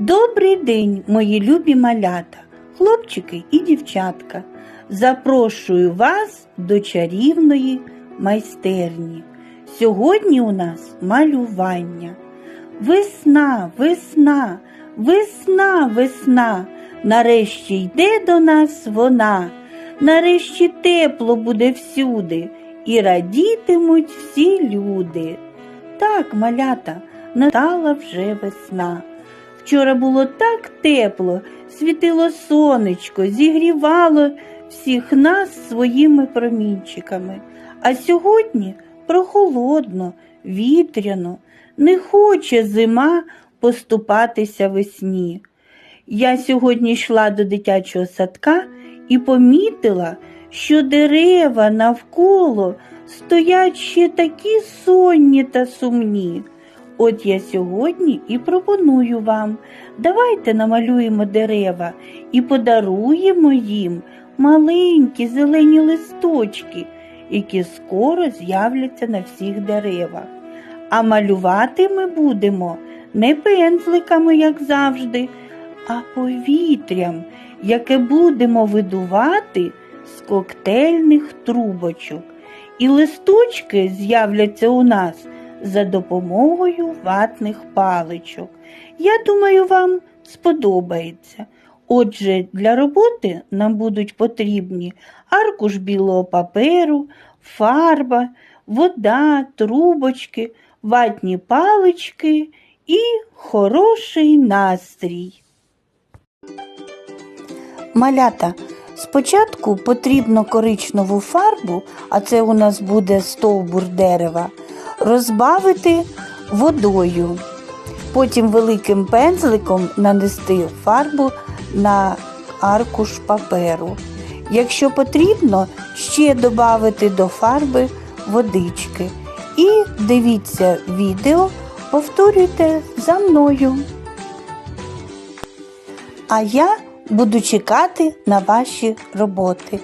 Добрий день, мої любі малята, хлопчики і дівчатка. Запрошую вас до чарівної майстерні. Сьогодні у нас малювання. Весна, весна, весна, весна. Нарешті йде до нас вона. Нарешті тепло буде всюди, і радітимуть всі люди. Так, малята, настала вже весна. Вчора було так тепло, світило сонечко, зігрівало всіх нас своїми промінчиками. А сьогодні прохолодно, вітряно, не хоче зима поступатися весні. Я сьогодні йшла до дитячого садка і помітила, що дерева навколо стоять ще такі сонні та сумні. От я сьогодні і пропоную вам, давайте намалюємо дерева і подаруємо їм маленькі зелені листочки, які скоро з'являться на всіх деревах. А малювати ми будемо не пензликами, як завжди, а повітрям, яке будемо видувати з коктейльних трубочок. І листочки з'являться у нас за допомогою ватних паличок. Я думаю, вам сподобається. Отже, для роботи нам будуть потрібні аркуш білого паперу, фарба, вода, трубочки, ватні палички і хороший настрій. Малята, спочатку потрібно коричневу фарбу, а це у нас буде стовбур дерева, розбавити водою. Потім великим пензликом нанести фарбу на аркуш паперу. Якщо потрібно, ще додати до фарби водички. І дивіться відео, повторюйте за мною. А я буду чекати на ваші роботи.